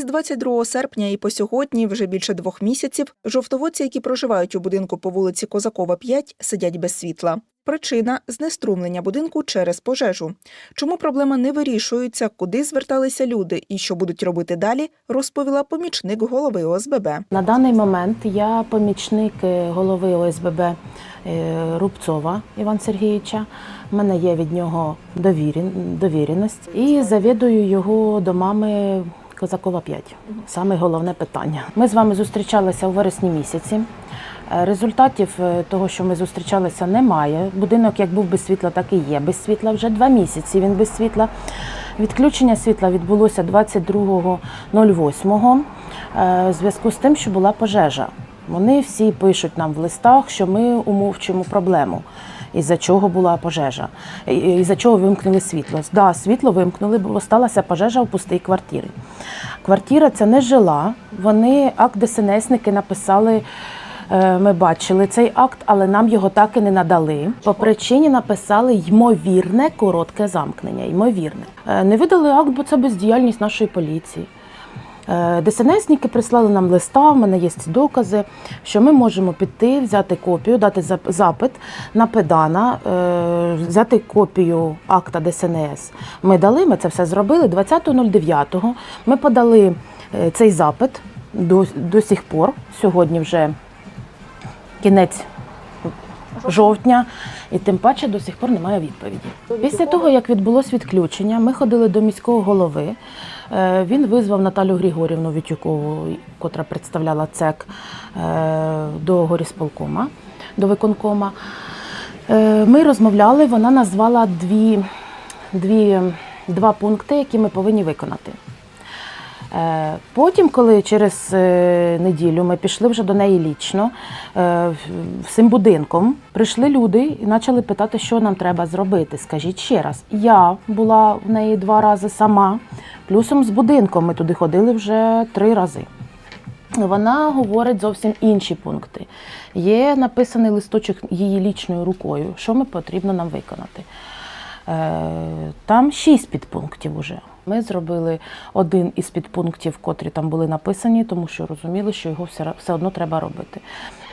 Із 22 серпня і по сьогодні, вже більше двох місяців, жовтоводці, які проживають у будинку по вулиці Козакова, 5, сидять без світла. Причина знеструмлення будинку через пожежу. Чому проблема не вирішується, куди зверталися люди і що будуть робити далі, розповіла помічник голови ОСББ. На даний момент я помічник е, голови ОСББ е, Рубцова Івана Сергійовича. У мене є від нього довіреність і завідую його домами Козакова 5. Саме головне питання. Ми з вами зустрічалися у вересні місяці. Е, Результатів е, того, що ми зустрічалися, немає. Будинок як був без світла, так і є без світла. Вже два місяці він без світла. Відключення світла відбулося 22.08 е, в зв'язку з тим, що була пожежа. Вони всі пишуть нам в листах, що ми умовчуємо проблему. Із-за чого була пожежа, І- і- із-за чого вимкнули світло. Да, світло вимкнули, бо сталася пожежа в пустій квартирі. Квартира це не жила. Вони акт ДСНСники написали. е, Ми бачили цей акт, але нам його так і не надали. По причині написали ймовірне коротке замкнення. Ймовірне. Е, Не видали акт, бо це бездіяльність нашої поліції. Е, ДСНСники прислали нам листа, в мене є ці докази, що ми можемо піти, взяти копію, дати запит на педана, е, взяти копію акта ДСНС. Ми дали, ми це все зробили 20.09. Ми подали е, цей запит до, до сих пор. Сьогодні вже кінець жовтня, і тим паче до сих пор немає відповіді. Після того, як відбулось відключення, ми ходили до міського голови. Е, Він визвав Наталю Григорівну Вітюкову, котра представляла ЦЕК е, до горісполкома, до виконкома. Е, Ми розмовляли, вона назвала дві, дві, два пункти, які ми повинні виконати. Е, Потім, коли через е, неділю ми пішли вже до неї лічно, е, всім будинком, прийшли люди і почали питати, що нам треба зробити. Скажіть ще раз. Я була в неї два рази сама, плюсом з будинком ми туди ходили вже три рази. Вона говорить зовсім інші пункти. Є написаний листочок її лічною рукою, що ми потрібно нам виконати. Там шість підпунктів уже. Ми зробили один із підпунктів, котрі там були написані, тому що розуміли, що його все, все одно треба робити.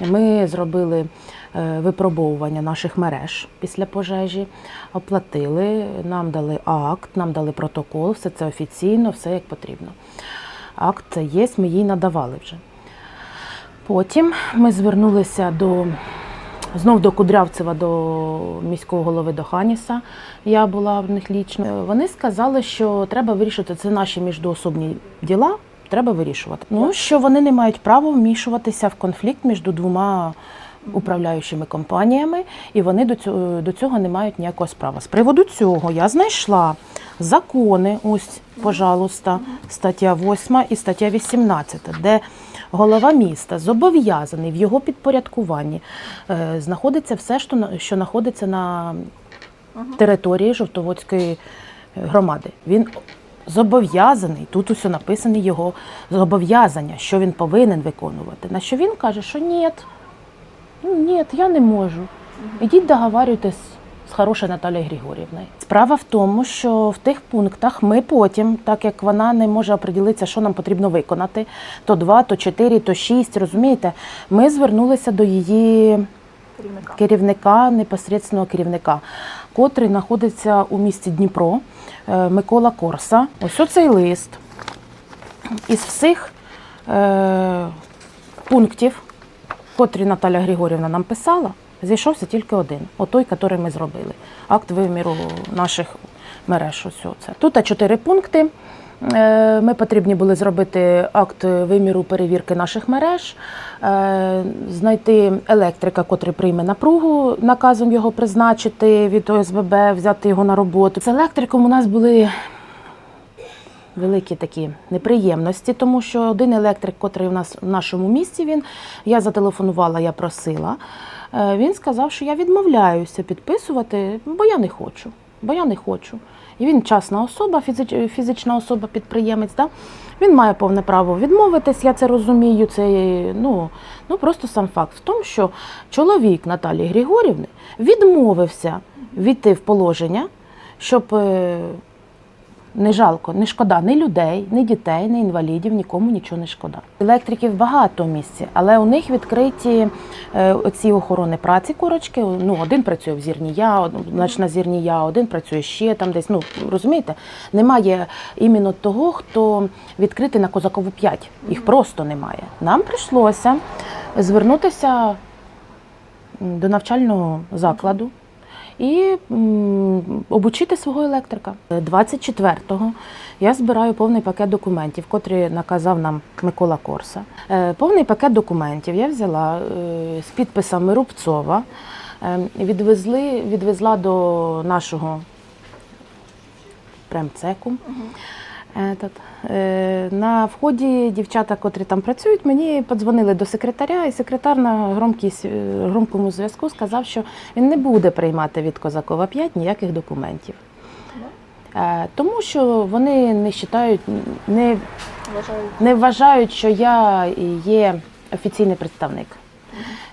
Ми зробили е, випробовування наших мереж після пожежі, оплатили, нам дали акт, нам дали протокол, все це офіційно, все як потрібно. Акт є, ми їй надавали вже. Потім ми звернулися до знов до Кудрявцева, до міського голови до Ханіса. Я була в них лічно. Вони сказали, що треба вирішити це наші міждоособні діла. Треба вирішувати. Ну що вони не мають права вмішуватися в конфлікт між двома управляючими компаніями, і вони до цього, до цього не мають ніякого справа. З приводу цього я знайшла закони, ось, пожалуйста, стаття 8 і стаття 18, де голова міста зобов'язаний в його підпорядкуванні е, знаходиться все, що, знаходиться на території Жовтоводської громади. Він зобов'язаний, тут усе написано його зобов'язання, що він повинен виконувати. На що він каже, що ні, ні, я не можу. Ідіть договарюйтесь з хорошою Наталією Григорівною. Справа в тому, що в тих пунктах ми потім, так як вона не може оприділитися, що нам потрібно виконати, то два, то чотири, то шість, розумієте, ми звернулися до її керівника, непосереднього керівника, котрий знаходиться у місті Дніпро, е, Микола Корса. Ось оцей лист. Із всіх е, пунктів, котрі Наталя Григорівна нам писала, зійшовся тільки один, отой, який ми зробили. Акт виміру наших мереж. Ось це. Тут чотири пункти. Е, Ми потрібні були зробити акт виміру перевірки наших мереж, е, знайти електрика, котрий прийме напругу, наказом його призначити від ОСББ, взяти його на роботу. З електриком у нас були великі такі неприємності, тому що один електрик, котрий у нас в нашому місті, він я зателефонувала, я просила. Е, Він сказав, що я відмовляюся підписувати, бо я не хочу. Бо я не хочу. І він частна особа, фізич- фізична особа, підприємець. Да? Він має повне право відмовитись, я це розумію. Це ну, ну просто сам факт в тому, що чоловік Наталії Григорівни відмовився війти в положення, щоб е, Не жалко, не шкода ні людей, ні дітей, ні інвалідів, нікому нічого не шкода. Електриків багато в місті, але у них відкриті е, оці охорони праці корочки. Ну, один працює в Зірнія, од- значить на Зірнія, один працює ще там десь. Ну розумієте, немає іменно того, хто відкритий на Козакову 5. Їх просто немає. Нам прийшлося звернутися до навчального закладу і обучити свого електрика. 24-го я збираю повний пакет документів, котрі наказав нам Микола Корса. Е, Повний пакет документів я взяла е, з підписами Рубцова, е, відвезли, відвезла до нашого премцеку. Этот, е, на вході дівчата, котрі там працюють, мені подзвонили до секретаря, і секретар на громкій, громкому зв'язку сказав, що він не буде приймати від Козакова 5 ніяких документів. Е, Тому що вони не вважають, не, не вважають, що я є офіційний представник.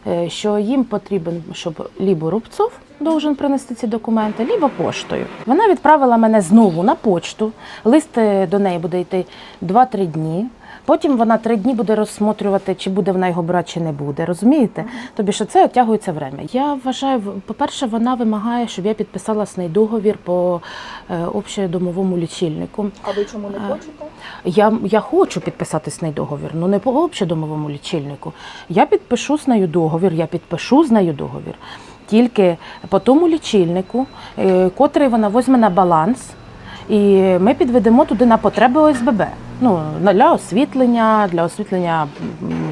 Е, Що їм потрібен, щоб лібо Рубцов должен принести ці документи, либо поштою. Вона відправила мене знову на почту. Лист е, до неї буде йти 2-3 дні. Потім вона три дні буде розсмотрювати, чи буде вона його брати, чи не буде. Розумієте? Тобі що це оттягується время. Я вважаю, по-перше, вона вимагає, щоб я підписала з нею договір по е, общедомовому лічильнику. А ви чому не Е, хочете? Я, я хочу підписати з нею договір, але не по общедомовому лічильнику. Я підпишу з нею договір, я підпишу з нею договір тільки по тому лічильнику, е, котрий вона візьме на баланс, і ми підведемо туди на потреби ОСББ. Ну, для освітлення, для освітлення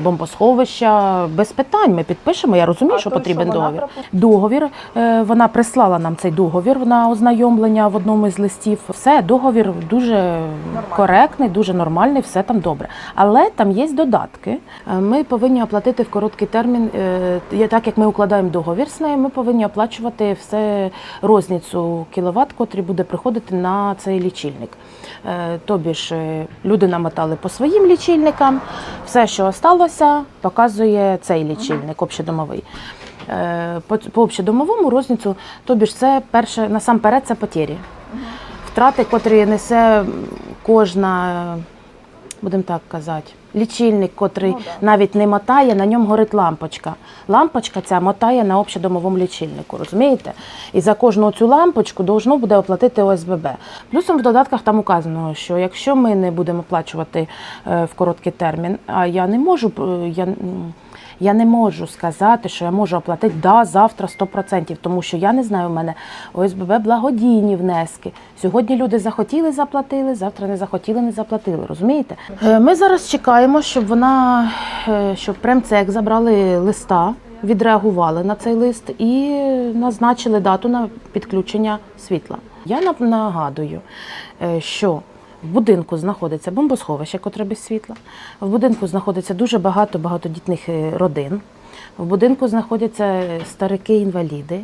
бомбосховища, без питань. Ми підпишемо. Я розумію, А що той, потрібен що договір. пропу- Договір е, вона прислала нам цей договір на ознайомлення в одному із листів. Все, договір дуже коректний, дуже нормальний, все там добре. Але там є додатки. Е, Ми повинні оплатити в короткий термін. е, Так як ми укладаємо договір з нею, ми повинні оплачувати все розницю кіловат, котрий буде приходити на цей лічильник. Тобі ж люди намотали по своїм лічильникам, все, що осталося, показує цей лічильник общедомовий. Е, По, по общедомовому розницю, тобі ж це перше, насамперед, це потері. Втрати, котрі несе кожна, будемо так казати, лічильник, котрий Ну, навіть не мотає, на ньому горить лампочка. Лампочка ця мотає на общодомовому лічильнику, розумієте? І за кожну цю лампочку должно буде оплатити ОСББ. Плюсом в додатках там указано, що якщо ми не будемо оплачувати е, в короткий термін, а я не можу, е, я, я не можу сказати, що я можу оплатити да, завтра 100%, тому що я не знаю, у мене ОСББ благодійні внески. Сьогодні люди захотіли, заплатили, завтра не захотіли, не заплатили. Розумієте? Е, Ми зараз чекаємо, щоб вона, е, щоб премцек забрали листа, відреагували на цей лист і назначили дату на підключення світла. Я нагадую, е, що в будинку знаходиться бомбосховище, котре без світла. В будинку знаходиться дуже багато багатодітних е, родин. В будинку знаходяться е, старики-інваліди.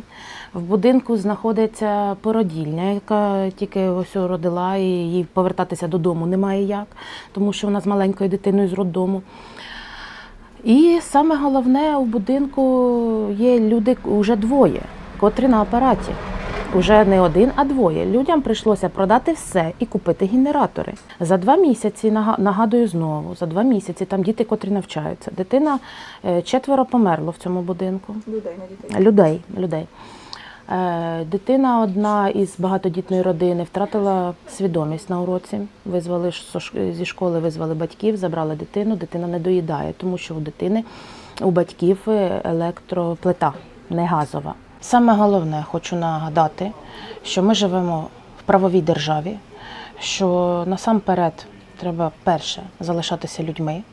В будинку знаходиться породільня, яка тільки ось родила, і їй повертатися додому немає як, тому що вона з маленькою дитиною з роддому. І саме головне у будинку є люди вже двоє, котрі на апараті. Уже не один, а двоє. Людям прийшлося продати все і купити генератори. За два місяці, нагадую знову, за два місяці там діти, котрі навчаються. Дитина е, четверо померло в цьому будинку. Людей на дітей. Людей, людей. Е, Дитина одна із багатодітної родини втратила свідомість на уроці. Визвали зі школи, визвали батьків, забрали дитину. Дитина не доїдає, тому що у дитини у батьків е, електроплита, не газова. Саме головне, хочу нагадати, що ми живемо в правовій державі, що насамперед треба перше залишатися людьми,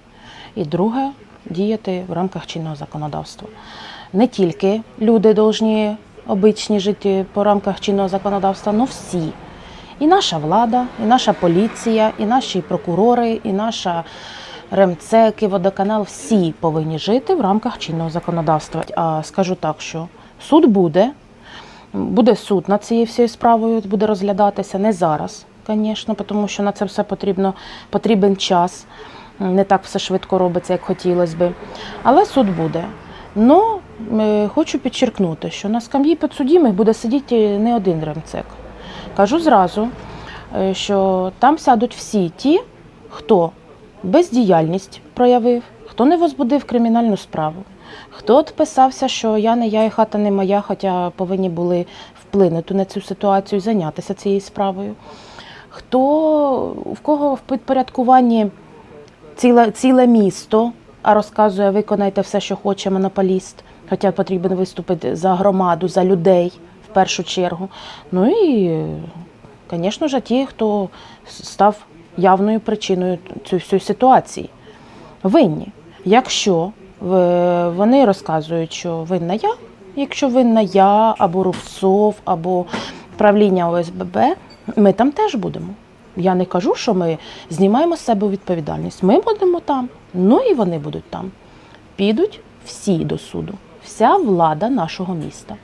і друге діяти в рамках чинного законодавства. Не тільки люди повинні обичні жити по рамках чинного законодавства, але всі. І наша влада, і наша поліція, і наші прокурори, і наша ремцек, і водоканал всі повинні жити в рамках чинного законодавства. А скажу так, що суд буде, буде суд над цією всією справою, буде розглядатися не зараз, звісно, тому що на це все потрібно, потрібен час. Не так все швидко робиться, як хотілося би. Але суд буде. Ну, е, хочу підчеркнути, що на скам'ї підсудімих буде сидіти не один ремцек. Кажу зразу, е, що там сядуть всі ті, хто бездіяльність проявив, хто не возбудив кримінальну справу, хто відписався, що я не я і хата не моя, хоча повинні були вплинути на цю ситуацію зайнятися цією справою. Хто в кого в підпорядкуванні ціле, ціле місто, а розказує, виконайте все, що хоче монополіст, хоча потрібен виступити за громаду, за людей в першу чергу. Ну і, звісно ж, ті, хто став явною причиною цієї ситуації. Винні. Якщо вони розказують, що винна я, якщо винна я, або Рубцов, або правління ОСББ, ми там теж будемо. Я не кажу, що ми знімаємо з себе відповідальність. Ми будемо там, ну і вони будуть там. Підуть всі до суду, вся влада нашого міста.